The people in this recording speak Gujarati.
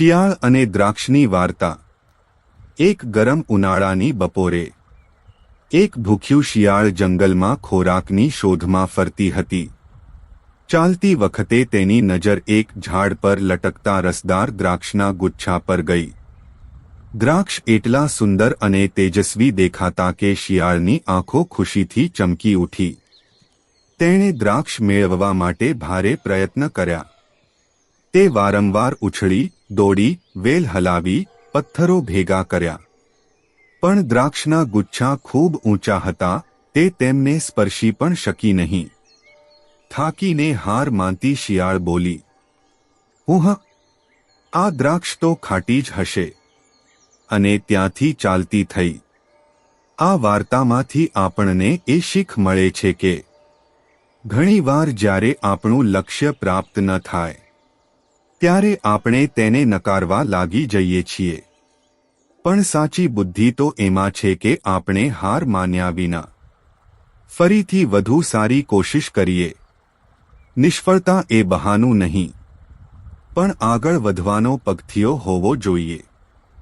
શિયાળ અને દ્રાક્ષની વાર્તા. એક ગરમ ઉનાળાની બપોરે, એક ભૂખ્યું શિયાળ જંગલમાં ખોરાકની શોધમાં ફરતી હતી. ચાલતી વખતે તેની નજર એક ઝાડ પર લટકતા રસદાર દ્રાક્ષના ગુચ્છા પર ગઈ. દ્રાક્ષ એટલા સુંદર અને તેજસ્વી દેખાતા કે શિયાળની આંખો ખુશીથી ચમકી ઉઠી. તેણે દ્રાક્ષ મેળવવા માટે ભારે પ્રયત્ન કર્યા. તે વારંવાર ઉછળી દોડી, વેલ હલાવી, પથ્થરો ભેગા કર્યા. પણ દ્રાક્ષના ગુચ્છા ખૂબ ઊંચા હતા, તે તેમને સ્પર્શી પણ શકી નહીં. થાકીને હાર માનતી શિયાળ બોલી હું હ આ દ્રાક્ષ તો ખાટી જ હશે. અને ત્યાંથી ચાલતી થઈ. આ વાર્તામાંથી આપણને એ શીખ મળે છે કે, ઘણીવાર જ્યારે આપણું લક્ષ્ય પ્રાપ્ત ન થાય ત્યારે આપણે તેને નકારવા લાગી જઈએ છીએ. પણ સાચી બુદ્ધિ તો એમાં છે કે આપણે હાર માન્યા વિના ફરીથી વધુ સારી કોશિશ કરીએ. નિષ્ફળતા એ બહાનું નહીં, પણ આગળ વધવાનો પગથિયો હોવો જોઈએ.